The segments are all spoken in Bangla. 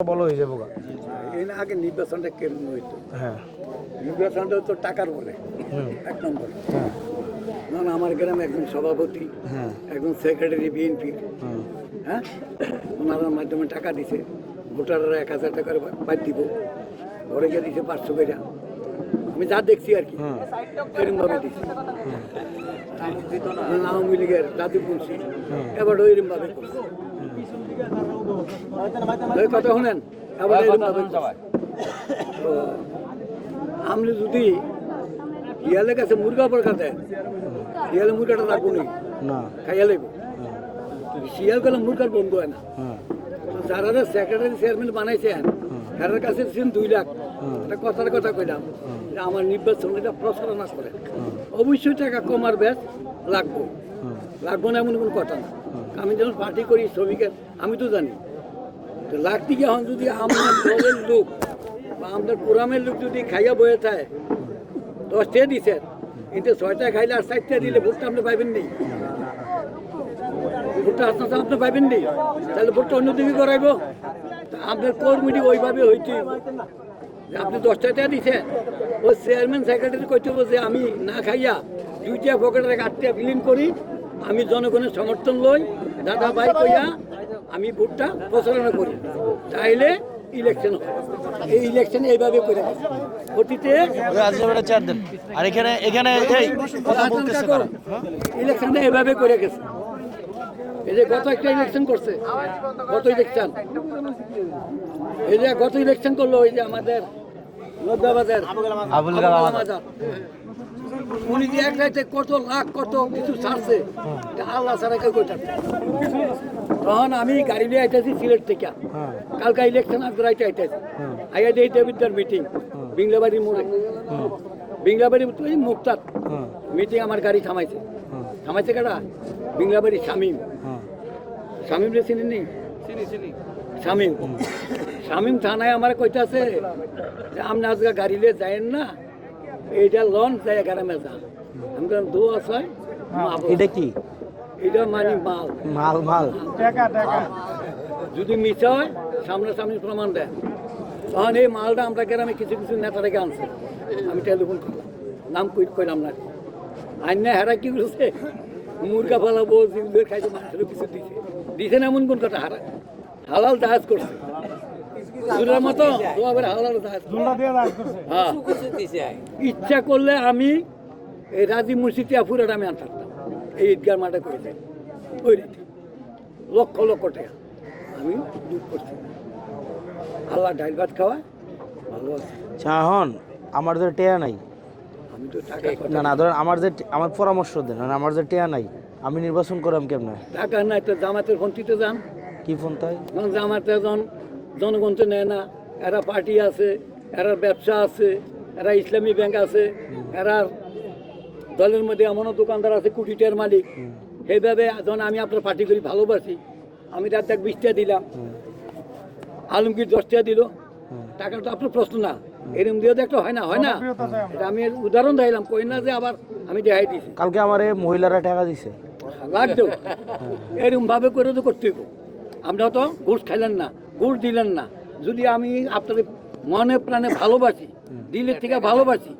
বলো হয়ে যাব এর আগে নির্বাচনটা কেমন হইতো? হ্যাঁ। নির্বাচনটা তো টাকার বলে। এক নম্বর। হ্যাঁ। কারণ আমার গ্রামে একজন সভাপতি হ্যাঁ। একজন সেক্রেটারি বিএনপি হ্যাঁ? ওনার মাধ্যমে টাকা দিছে। ভোটাররা এক হাজার টাকার বাদ দিব। ঘরে গিয়ে দিছে পাঁচশো করে। আমি যা দেখছি আর কি এরমভাবে দিছে। আওয়ামী লীগের দাদু বলছি এবার ওইরমভাবে করছে। কথা শুনেন আপনি যদি শিয়ালের কাছে মুরগা পরকা দেন শিয়ালে মুরগাটা রাখব নি? খাইয়া লাগব শিয়াল গেলে মুরগার বন্ধ হয় না। তো যারা সেক্রেটারি চেয়ারম্যান বানাইছেন তাদের কাছে দিচ্ছেন দুই লাখ। একটা কথার কথা কইলাম। যে আমার নির্বাচন এটা প্রচারণা করে। অবশ্যই টাকা কমার ব্যাস লাগবো। লাগবো না এমন কোনো কথা না। আমি যখন পার্টি করি শ্রমিকের, আমি তো জানি। তো লাগতে গিয়ে এখন যদি আমার লোক বা আমাদের পুরামের লোক যদি খাইয়া বয়ে থাকে, দশটা দিচ্ছেন কিন্তু ছয়টা খাইলে আর চারটা দিলে ভোটটা আপনি পাইবেন নেই। ভোটটা আসতে আপনি পাইবেন নেই। তাহলে ভোটটা অন্যদিকে করাইবো আপনার কর্মীটি ওইভাবে হইতে আপনি দশটা টাকা দিচ্ছেন ওই চেয়ারম্যান, সেক্রেটারি কইতে যে আমি না খাইয়া দুইটা পকেটের আটটা ফিলিং করি, আমি জনগণের সমর্থন লই দাদা ভাই কইয়া আমি ভোটটা প্রচারণা করি তাইলে ইলেকশন হবে। এই ইলেকশন এইভাবে করে। অতীতে আর এখানে এখানে ইলেকশনটা এভাবে করে গেছে। এই যে গত একটা ইলেকশন করছে গত ইলেকশন এই যে গত ইলেকশন করল ওই যে আমাদের লদ্দাবাজার আবুল। উনি যে এক রাইতে কত লাখ কত কিছু ছাড়ছে আল্লাহ ছাড়া কেউ কইতে পারবে তখন আমি গাড়ি নিয়ে আইতেছি সিলেট থেকে। হ্যাঁ। কালকে ইলেকশন আজকে রাইতে আইতেছি। আইয়া দিয়ে দেবিদ্যার মিটিং বিংলাবাড়ির মোড়ে। বিংলাবাড়ি তুই মুক্তার মিটিং আমার গাড়ি থামাইছে। থামাইছে কারা? বিংলাবাড়ি শামিম। শামিম রে চিনি নি শামিম। শামিম থানায় আমার কইতাছে যে আপনি আজকে গাড়ি লিয়ে যায়েন না এইটা লন যাই গ্রামে যান আমি বললাম দো আছে এটা কি? এটা মানে মাল। মাল মাল। যদি মিথ্যা হয় সামনাসামনি প্রমাণ দেয় তখন এই মালটা আমরা গ্রামে কিছু কিছু নেতা রেখে আনছে। আমি টেলিফোন করলাম। নাম কই কইলাম না। আইন না হেরা কি করেছে মুরগা ফালাবো জিগুলো খাইতে মানুষেরও কিছু দিছে। দিছে না এমন কোন কথা হারা হালাল দাহাজ করছে। ইচ্ছা করলে আমি এই রাজি মুর্শিদিয়া ফুরাটা আমি আনতাম। এই ঈদগার মাঠে করে দেয়। ওই রীতি। লক্ষ লক্ষ টাকা আমি দুঃখ করছি। আল্লাহ ডাইল ভাত খাওয়া ভালো আছে। চাহন আমার যে টেয়া নাই। আমি তো না না ধরেন আমার যে আমার পরামর্শ দেন আমার যে টেয়া নাই আমি নির্বাচন করাম কেমনে? টাকা নাই তো জামাতের ফোনটিতে যান। কি ফোন তাই? জামাতে জন জনগণ তো নেয় না। এরা পার্টি আছে এরা ব্যবসা আছে এরা ইসলামী ব্যাংক আছে এরা দলের মধ্যে এমনও দোকানদার আছে কোটি টাকার মালিক। সেইভাবে যখন আমি আপনার পার্টি করি ভালোবাসি। আমি রাত এক বিশটা দিলাম। আলমগীর দশটা দিল। টাকা তো আপনার প্রশ্ন না। এরকম দিয়ে তো একটা হয় না হয় না। এটা আমি উদাহরণ দিলাম কই না যে আবার আমি দেখাই দিছি। কালকে আমার এই মহিলারা টাকা দিছে। লাগতো। এরকম ভাবে করে তো করতে আমরা তো ঘুষ খাইলেন না। ঘুষ দিলেন না। যদি আমি আপনাদের মনে প্রাণে ভালোবাসি, দিলের থেকে ভালোবাসি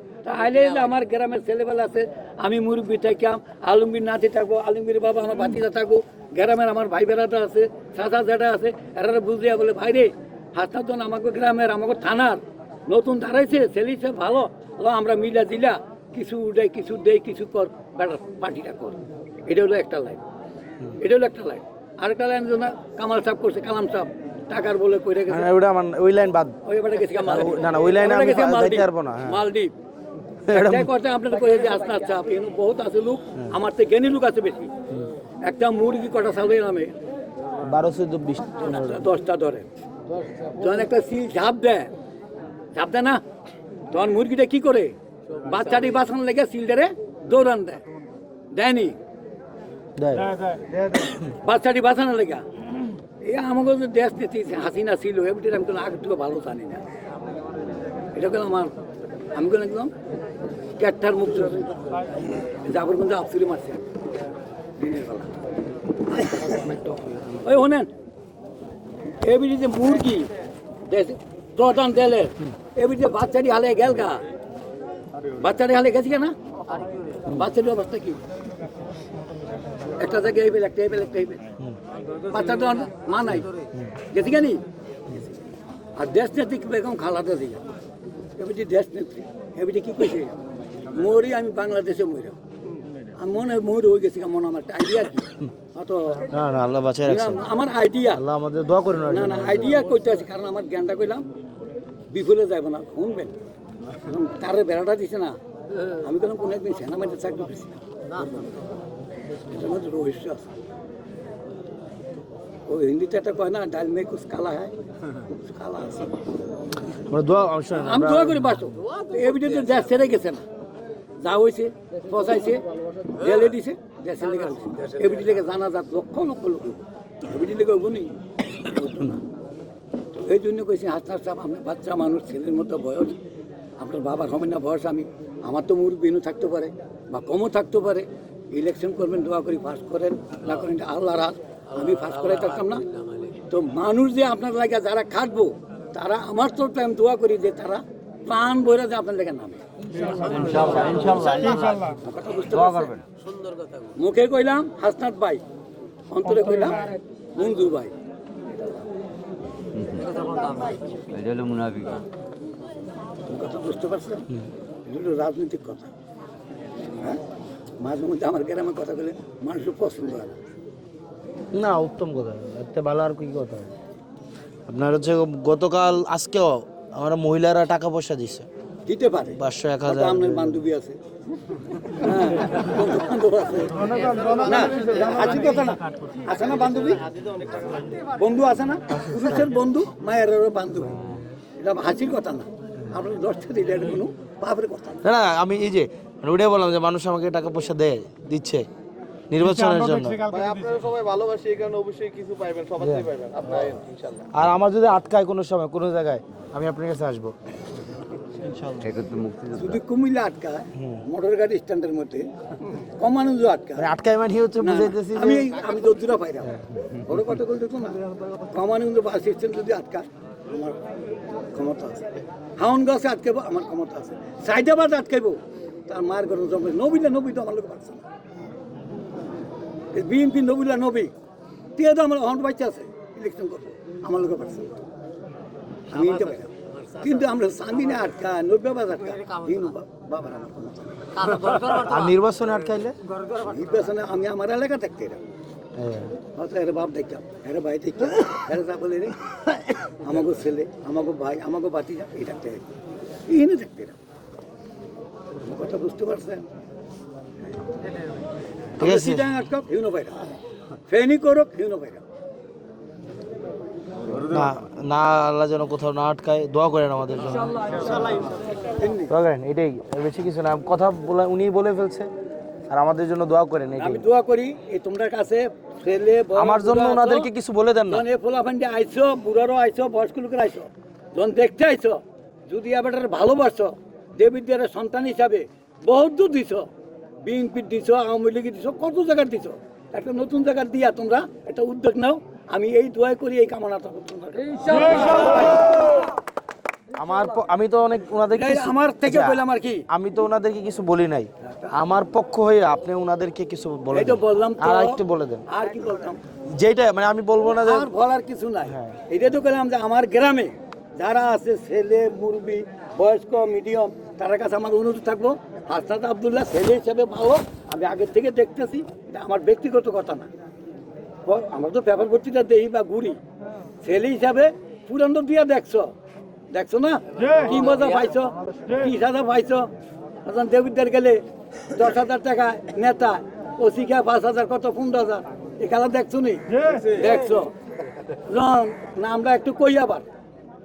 যে আমার গ্রামের ছেলেবেলা আছে, আমি মুরব্বী থাকতাম, আলমগীর নাতি থাকব, আলমগীর বাবা, আমার বাতিজা থাকব, গ্রামের আমার ভাই বেড়াটা আছে, চাচা জেঠা আছে এরা বুঝিয়া বলে ভাই রে হাসনাতন আমাকে গ্রামের, আমাকে থানার, নতুন দাঁড়াইছে ছেলিছে ভালো আমরা মিলা দিলা কিছু উঠাই কিছু দেই কিছু কর বেটা পার্টিটা কর। এটা হলো একটা লাইন। এটা হলো একটা লাইন। আরেকটা লাইন কামাল সাহেব করছে, কালাম সাহেব। টাকার বলে কইরে গেছে। না, ওইটা আমার ওই লাইন বাদ। ওই গেছে মালদ্বীপ। না, না, ওই লাইনে আমি যাইতে পারব না, হ্যাঁ। মালদ্বীপ। এটা- করতে আপনাদের কয়ে যে আসনা চাপ এখানে বহুত আছে লোক আমার তো জ্ঞানী লোক আছে বেশি। একটা মুরগি কটা সালে নামে? বারো চোদ্দ বিশ দশটা ধরে। যখন একটা সিল ঝাপ দেয় ঝাপ দেয় না? তখন মুরগিটা কি করে? বাচ্চাটি বাঁচানোর লেগে সিলটারে দৌড়ান দেয়। দেয়নি? দেয়। বাচ্চাটি বাঁচানোর লেগে। এই আমাকে যে দেশ নীতি হাসিনা ছিল এমনি আমি কোনো আগে ভালো জানি না। এটা কেন আমার আমি কেন একদম ক্যাটটার মুখ যাবার কিন্তু আফসুরি মারছে। দিনের বেলা। ওই শোনেন এবিডি যে মুরগি প্রধান দেলের এবার যে বাচ্চাটি হালে গেল গা। বাচ্চাটি হালে গেছি কেনা? বাচ্চাটির অবস্থা কি? একটা জায়গায় এই বেল, একটা এই বেল, একটা এই বাচ্চাটা মা নাই। গেছি কেনি? আর দেশ নেত্রী বেগম খালাদা দিয়া এবারে দেশ নেত্রী এবারে কি কইছে মরি আমি বাংলাদেশে মরি আমি মনে হয় হয়ে গেছি মনে আমার একটা আইডিয়া কি? অত না না আল্লাহ বাঁচাই রাখছে আমার আইডিয়া আল্লাহ আমাদের দোয়া করেন না না আইডিয়া কইতে আছে কারণ আমার জ্ঞানটা কইলাম। বিফলে যাব না শুনবেন তারে বেড়াটা দিছে না। আমি কেন কোনো একদিন সেনাবাহিনীতে চাকরি করছি না। রহস্য আছে। ও হিন্দিতে একটা কয় না ডাল মে কুছ কালা হয় কুছ কালা আছে আমরা দোয়া আমি দোয়া করি বাসো এভিডেন্স দেশ ছেড়ে গেছে না যা হয়েছে পচাইছে জেলে দিছে দেশে লেগে এভিডি লেগে জানা যাক লক্ষ লক্ষ লোক এভিডি লেগে হব নি এই জন্য কইছি হাসনার সাহেব আমি বাচ্চা মানুষ ছেলের মতো বয়স। আপনার বাবার হবে না বয়স আমি। আমার তো মুরব্বিনও থাকতে পারে বা কমও থাকতে পারে। ইলেকশন করবেন দোয়া করি পাস করেন। না করেন এটা আল্লাহর হাত। আমি পাস করাই থাকতাম না। তো মানুষ যে আপনার লাগে যারা খাটবো তারা আমার তো আমি দোয়া করি যে তারা প্রাণ বইরা যে আপনার লেগে নামে। কথা বুঝতে পারছেন? মুখে কইলাম হাসনাত ভাই। অন্তরে কইলাম মঞ্জু ভাই। কথা বুঝতে পারছেন? এগুলো রাজনৈতিক কথা। হ্যাঁ? মাঝে মধ্যে আমার গ্রামে কথা বলে মানুষের পছন্দ হয় না উত্তম কথা এতে ভালো আর কি কথা আপনার হচ্ছে গতকাল আজকেও আমরা মহিলারা টাকা পয়সা দিছে। দিতে পারে। পাঁচশো এক হাজার। আপনার বান্ধবী আছে? হ্যাঁ, বন্ধু-বান্ধব আছে। না, আছে কথা না। আছে না বান্ধবী? বন্ধু আছে না? পুরুষের বন্ধু মায়েরও বান্ধবী। এটা হাসির কথা না। আপনার দশটা দিলে কোনো পাপের কথা না। আমি এই যে ওটাই বললাম যে মানুষ আমাকে টাকা পয়সা দেয় দিচ্ছে। নির্বাচনের জন্য। ইনশাল্লাহ। আর আমার যদি আটকায় কোনো সময় কোনো জায়গায় আমি আপনার কাছে আসব। যদি কুমিল্লা আটকায় মোটর গাড়ি স্ট্যান্ডের মধ্যে কমানো আটকায়। মানে আটকায় মানে হচ্ছে বুঝাইতেছি আমি আমি তো পাইলাম বড় কথা বলতে তো না কমানন্দ বাস স্ট্যান্ড যদি আটকা আমার ক্ষমতা আছে। হাউন গাছে আটকাবো আমার ক্ষমতা আছে। সাইদাবাদ আটকাইবো তার মায়ের ঘর জমে নবীলা নবী তো আমার লোক পারছে না। বিএনপি নবীলা নবী দিয়ে তো আমার হন্ড বাচ্চা আছে ইলেকশন করব। আমার লোক পারছে আমি নিতে পারি কিন্তু আমরা সান্দিনে আটকা নব্বাবাদ আটকা। দিন বাবার আমার নেই। আর নির্বাচনে আটকাইলে? নির্বাচনে আমি আমার এলাকা থাকতে এরা হ্যাঁ। হয়তো এর বাপ দেখতাম এর ভাই দেখতাম এর যা বলে রে। আমাকে ছেলে আমাকে ভাই আমাকে বাতি যা এই থাকতে এনে থাকতে এরা কথা বুঝতে পারছেন? সিটাং হিউনো পাইরা ফেনি হিউনো পাইরা না না আল্লাহ যেন কোথাও না আটকায় দোয়া করেন আমাদের জন্য। দোয়া করেন এটাই বেশি কিছু না। কথা বলে উনি বলে ফেলছে আর আমাদের জন্য দোয়া করেন এটাই। আমি দোয়া করি এই তোমরা কাছে ছেলে আমার জন্য ওনাদেরকে কিছু বলে দেন না। এ ফোলাফান্ডি আইসো বুড়ারও আইসো বয়স্ক লোকের আইসো যখন দেখতে আইসো যদি এবার ভালোবাসো দেবীদের সন্তান হিসাবে বহুত দূর দিছ। বিএনপি দিছ আওয়ামী লীগ দিছ কত জায়গার দিছ? একটা নতুন জায়গার দিয়া তোমরা একটা উদ্যোগ নাও আমি এই দোয়া করি এই কামনা আমার আমি তো অনেক ওনাদেরকে আমার থেকে আচ্ছা, বললাম আর কি? আমি তো ওনাদেরকে কিছু বলি নাই। আমার পক্ষ হয়ে আপনি ওনাদেরকে কিছু বলে দেন। বললাম আর একটু বলে দেন। আর কি বলতাম? যেটা মানে আমি বলব না যে আর বলার কিছু নাই। হ্যাঁ। এটা তো বললাম যে আমার গ্রামে যারা আছে ছেলে মুরবি বয়স্ক মিডিয়াম তার কাছে আমার অনুরোধ থাকব হাসনাত আবদুল্লাহ ছেলে হিসেবে ভালো আমি আগের থেকে দেখতেছি এটা আমার ব্যক্তিগত কথা না। আমরা তো পেপার ভর্তিটা দেই বা ঘুরি। ছেলে হিসাবে পুরানো দিয়া দেখছ। দেখছ না? কি মজা পাইছো? কি সাজা পাইছো? এখন দেবিদ্দার গেলে দশ হাজার টাকা নেতা ও শিখা পাঁচ হাজার কত পনেরো হাজার? এ খেলা দেখছ নি? দেখছ। রং না আমরা একটু কই আবার?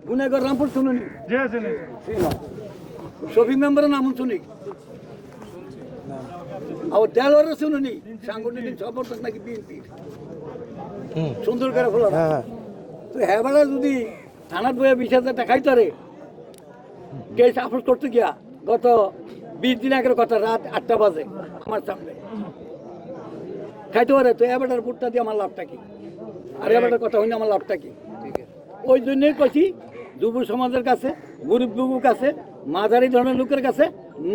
গুনেগর রামপুর শুনুনি শুনো। শফি মেম্বারের নাম শুনি? আর দেলোয়ারও শুনুনি। সাংগঠনিক সমর্থক নাকি বিএনপি? হুম, সুন্দর করে ফেলো হ্যাঁ হ্যাঁ। তো হ্যাঁ যদি থানার বইয়ে বিশ হাজার টাকা খাইতে কেস আপোষ করতে গিয়া গত বিশ দিন আগের কথা রাত আটটা বাজে আমার সামনে। খাইতে পারে তো এবারের ভোটটা দিয়ে আমার লাভটা কি? আর এবারের কথা হইনি আমার লাভটা কি? ওই জন্যই কছি যুব সমাজের কাছে গরিব লোকের কাছে মাঝারি ধরনের লোকের কাছে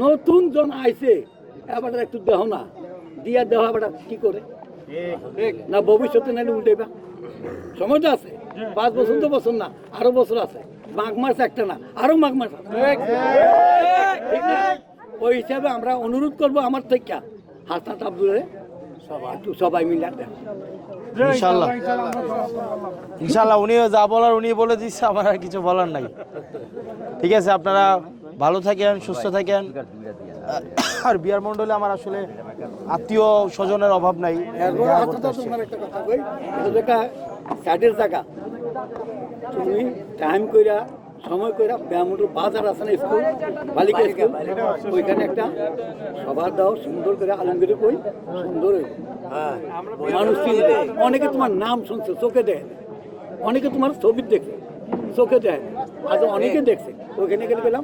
নতুন জন আইছে। এবার একটু দেহ না। দিয়া দেহ এবার কি করে? না ভবিষ্যতে নাইলে উল্টেবা সময় তো আছে। পাঁচ বছর তো বছর না আরও বছর আছে। মাঘ মাস একটা না আরও মাঘ মাস? ওই হিসাবে আমরা অনুরোধ করব আমার থেকে। হাসনাত আব্দুলের সবাই মিলে ইনশাল্লাহ। ইনশাল্লাহ উনি যা বলার উনি বলে দিচ্ছে আমার আর কিছু বলার নাই। ঠিক আছে আপনারা ভালো থাকেন সুস্থ থাকেন। আর বিয়ার মণ্ডলে আমার আসলে আত্মীয় স্বজনের অভাব নাই। দেখা আচ্ছা জায়গা। তুমি টাইম কইরা সময় কইরা ব্যায়ামটো বাজার আছে না স্কুল? বালিকা স্কুল? ওইখানে একটা সবার দাও সুন্দর করে আলমগীরে কই সুন্দর হইব। মানুষ অনেকে তোমার নাম শুনছে চোখে দেয় অনেকে তোমার ছবি দেখে চোখে দেয় আজ অনেকে দেখছে। ওইখানে গেলে গেলাম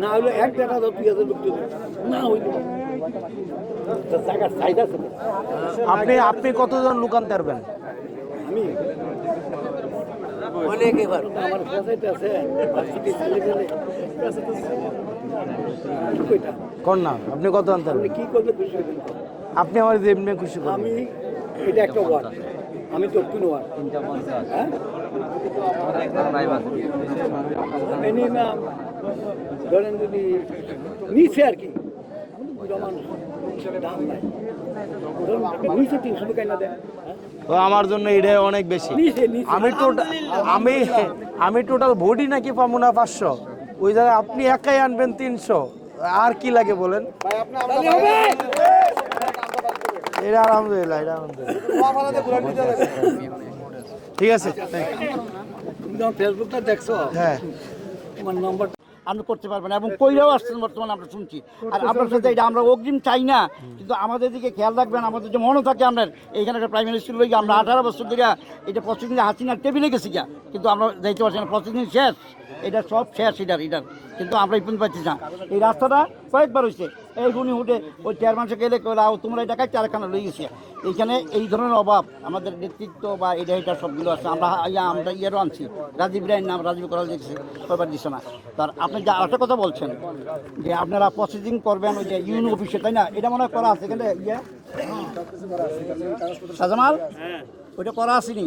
না হইলে এক দেখা দাও দুই হাজার লোক। না হইল জায়গার চাহিদা তো। আপনি আপনি কতজন লুকান পারবেন? আমি? অনেকে আমার আছে। ছেলে কোন না আপনি কত আনতে আপনি পারবেন কি করলে খুশি আপনি আমার যেমনি খুশি আমি এটা একটা ওয়ার্ড আমি দক্ষিণ ওয়ার্ড হ্যাঁ? মিনিমাম ধরেন যদি নিচে আর কি তো আমার জন্য এটাই অনেক বেশি। আমি টোটাল আমি আমি টোটাল ভোটই নাকি পাবো না পাঁচশো। ওই জায়গায় আপনি একাই আনবেন তিনশো। আর কি লাগে বলেন ভাই আপনি আমরা তাহলে হবে এটা আলহামদুলিল্লাহ এটা আলহামদুলিল্লাহ। ঠিক আছে ফেসবুকটা দেখছ হ্যাঁ। তোমার নম্বর আপনি করতে পারবেন এবং কইরাও আসছেন বর্তমানে আমরা শুনছি। আর আপনার সাথে এটা আমরা অগ্রিম চাই না কিন্তু আমাদের দিকে খেয়াল রাখবেন আমাদের যে মনে থাকে আপনার এইখানে একটা প্রাইমারি স্কুল হয়ে আমরা আঠারো বছর ধরে এটা প্রতিদিন হাসিনার টেবিলে গেছি গা। কিন্তু আমরা যাইতে পারছি না প্রতিদিন শেষ এটা সব শেষ এটার এটার। কিন্তু আমরা এই পর্যন্ত পাচ্ছি না। এই রাস্তাটা কয়েকবার হয়েছে এই গুণি উঠে ওই চেয়ারম্যানসে গেলে কইলা তোমরা এই টাকায় চারখানা লই গেছে। এইখানে এই ধরনের অভাব আমাদের নেতৃত্ব বা এটা এটা সবগুলো আছে। আমরা ইয়া আমরা ইয়েরও আনছি। রাজীব রায়ের নাম রাজীব করাল দেখছে কয়বার দিচ্ছে না। তার আপনি যা একটা কথা বলছেন যে আপনারা প্রসেসিং করবেন ওই যে ইউন অফিসে তাই না? এটা মনে হয় করা আছে এখানে ইয়ে? সাজামাল? ওইটা করা আসেনি?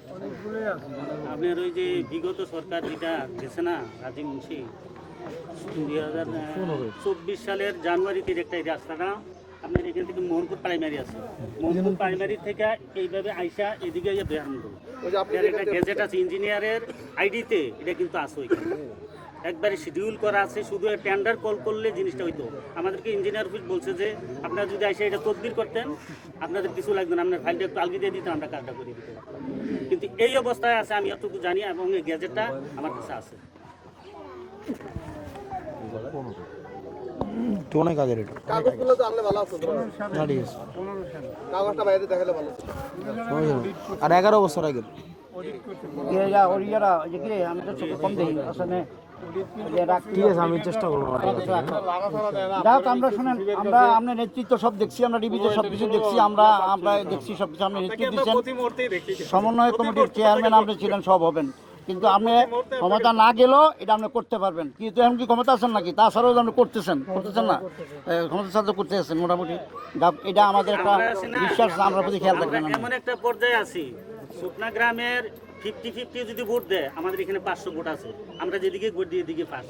আপনার ওই যে বিগত সরকার যেটা গেছে না রাজীব মুন্সি দুই হাজার চব্বিশ সালের জানুয়ারিতে একটা এই রাস্তাটা আপনার এখান থেকে মোহনপুর প্রাইমারি আছে। মোহনপুর প্রাইমারি থেকে এইভাবে আইসা এদিকে বেহান গেজেট আছে ইঞ্জিনিয়ারের আইডিতে এটা কিন্তু আছে ওইখানে। একবারে শিডিউল করা আছে শুধু টেন্ডার কল করলে জিনিসটা হইতো। আমাদেরকে ইঞ্জিনিয়ার অফিস বলছে যে আপনারা যদি এসে এটা তদবির করতেন আপনাদের কিছু লাগবে না আপনার ফাইলটা একটু আলগি দিয়ে দিতেন আমরা কাজটা করে দিতে কিন্তু এই অবস্থায় আছে আমি এতটুকু জানি এবং এই গ্যাজেটটা আমার কাছে আছে। অনেক আগের এটা। কাগজগুলো তো আনলে ভালো আছে না ঠিক আছে। কাগজটা বাইরে দেখালে ভালো। আর এগারো বছর ওই যে আমি তো চোখে কম দেখি আসলে ঠিক আছে আমি চেষ্টা করব যাই আমরা শুনেন আমরা আপনার নেতৃত্ব সব দেখছি আমরা টিভিতে সব কিছু দেখছি আমরা আমরা দেখছি সব কিছু আপনি নেতৃত্ব দিচ্ছেন। সমন্বয় কমিটির চেয়ারম্যান আপনি ছিলেন সব হবেন। কিন্তু আপনি ক্ষমতা না গেলেও এটা আপনি করতে পারবেন। কিন্তু এখন কি ক্ষমতা আছেন নাকি? তাছাড়াও আপনি করতেছেন করতেছেন না? ক্ষমতা সাহায্য করতে আছেন মোটামুটি। এটা আমাদের একটা বিশ্বাস আমরা প্রতি খেয়াল রাখবেন। এমন একটা পর্যায়ে আছি। সুপনা গ্রামের ফিফটি ফিফটি যদি ভোট দেয় আমাদের এখানে পাঁচশো ভোট আছে। আমরা যেদিকে ভোট দিয়ে এদিকে পাস।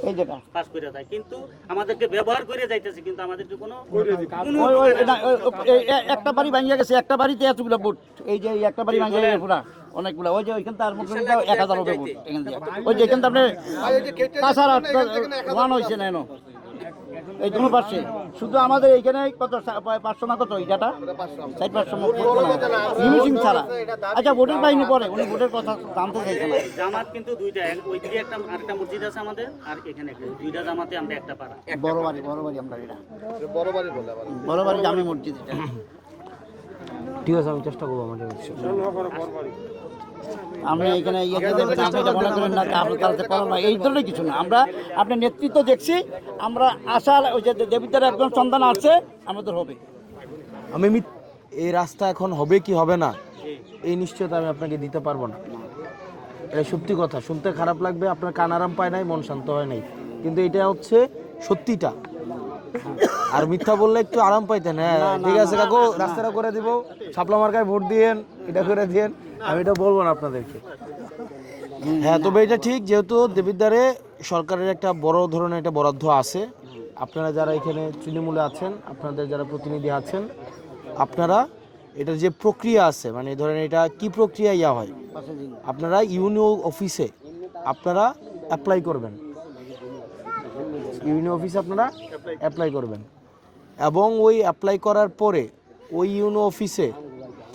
পাস। করে যায়। কিন্তু আমাদেরকে ব্যবহার করে যাইতেছে কিন্তু আমাদেরকে কোনো একটা বাড়ি ভাঙিয়া গেছে একটা বাড়িতে এতগুলো বুট এই যে একটা বাড়ি ভাঙিয়া গেছে পুরা অনেকগুলো। ওই যে ওইখান তার মধ্যে এক হাজার হবে দিয়ে। ওই যে এখান থেকে আপনি কাঁচার ওয়ান হয়েছে না এনো। এই দুটো পাশে। শুধু আমাদের এইখানে কত পাঁচশো না কত এইটা চার পাঁচশো লিমিটিং ছাড়া। আচ্ছা ভোটের বাহিনী পরে উনি ভোটের কথা জানতে চাইছে না জামাত কিন্তু দুইটা এক- ওই দিকে একটা আরেকটা মসজিদ আছে আমাদের আর এখানে দুইটা জামাতে আমরা একটা পাড়া। বড় বাড়ি বড় বাড়ি আমরা এটা। বড় বাড়ি বলে বড় বাড়ি জামি মসজিদ এটা। ঠিক আছে আমি চেষ্টা করব আমাদের। আমরা এখানে ইয়ে এই ধরনের কিছু না। আমরা আপনার নেতৃত্ব দেখছি, আমরা আশা, ওই যে দেবিদ্যার একজন সন্তান আছে, আমাদের হবে। আমি এই রাস্তা এখন হবে কি হবে না, এই নিশ্চয়তা আমি আপনাকে দিতে পারব না। এটা সত্যি কথা, শুনতে খারাপ লাগবে, আপনার কান আরাম পায় নাই, মন শান্ত হয় নাই। কিন্তু এটা হচ্ছে সত্যিটা। আর মিথ্যা বললে একটু আরাম পাইতেন হ্যাঁ। ঠিক আছে কাকু রাস্তাটা করে দিব। ছাপলা মার্কায় ভোট দিয়েন এটা করে দিয়েন আমি এটা বলব না আপনাদেরকে। হ্যাঁ তবে এটা ঠিক যেহেতু দেবিদ্বারে সরকারের একটা বড় ধরনের একটা বরাদ্দ আছে। আপনারা যারা এখানে তৃণমূলে আছেন আপনাদের যারা প্রতিনিধি আছেন আপনারা এটার যে প্রক্রিয়া আছে মানে ধরেন এটা কি প্রক্রিয়া ইয়া হয়? আপনারা ইউনিও অফিসে আপনারা অ্যাপ্লাই করবেন। ইউনিও অফিসে আপনারা অ্যাপ্লাই করবেন। এবং ওই অ্যাপ্লাই করার পরে ওই ইউনো অফিসে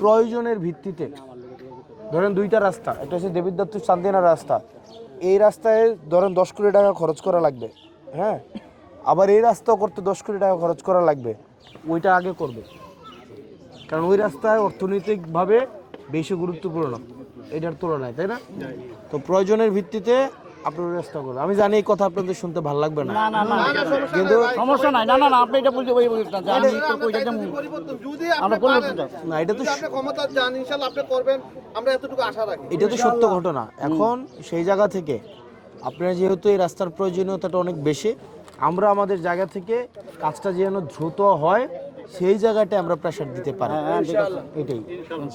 প্রয়োজনের ভিত্তিতে, ধরেন দুইটা রাস্তা, একটা হচ্ছে দেবিদ্দত্ত চান্দিনা রাস্তা, এই রাস্তায় ধরেন দশ কোটি টাকা খরচ করা লাগবে হ্যাঁ? আবার এই রাস্তা করতে দশ কোটি টাকা খরচ করা লাগবে, ওইটা আগে করবে। কারণ ওই রাস্তায় অর্থনৈতিকভাবে বেশি গুরুত্বপূর্ণ, এটার তুলনায়, তাই না? তো প্রয়োজনের ভিত্তিতে আপনার ওই রাস্তা করবে আমি জানি এই কথা আপনাদের শুনতে ভালো লাগবে না। না না না কিন্তু সমস্যা নাই। না না না আপনি এটা বলতে ওই বলতে না, আমি একটু কইটা দেবো। যদি আমরা। না এটা তো আপনি ক্ষমতা যান ইনশাল্লাহ আপনি করবেন। আমরা এতটুকু আশা রাখি। এটা তো সত্য ঘটনা। এখন সেই জায়গা থেকে আপনার যেহেতু এই রাস্তার প্রয়োজনীয়তাটা অনেক বেশি আমরা আমাদের জায়গা থেকে কাজটা যেন দ্রুত হয় সেই জায়গাটা আমরা প্রেশার দিতে পারি। এটাই।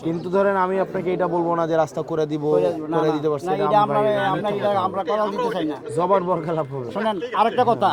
কিন্তু ধরেন আমি আপনাকে এটা বলব না যে রাস্তা করে দিব করে দিতে পারছি আমরা পারি আমরা আমরা কথা দিতে চাই না। জবার বরখালাপ হবে। শোনেন আরেকটা কথা।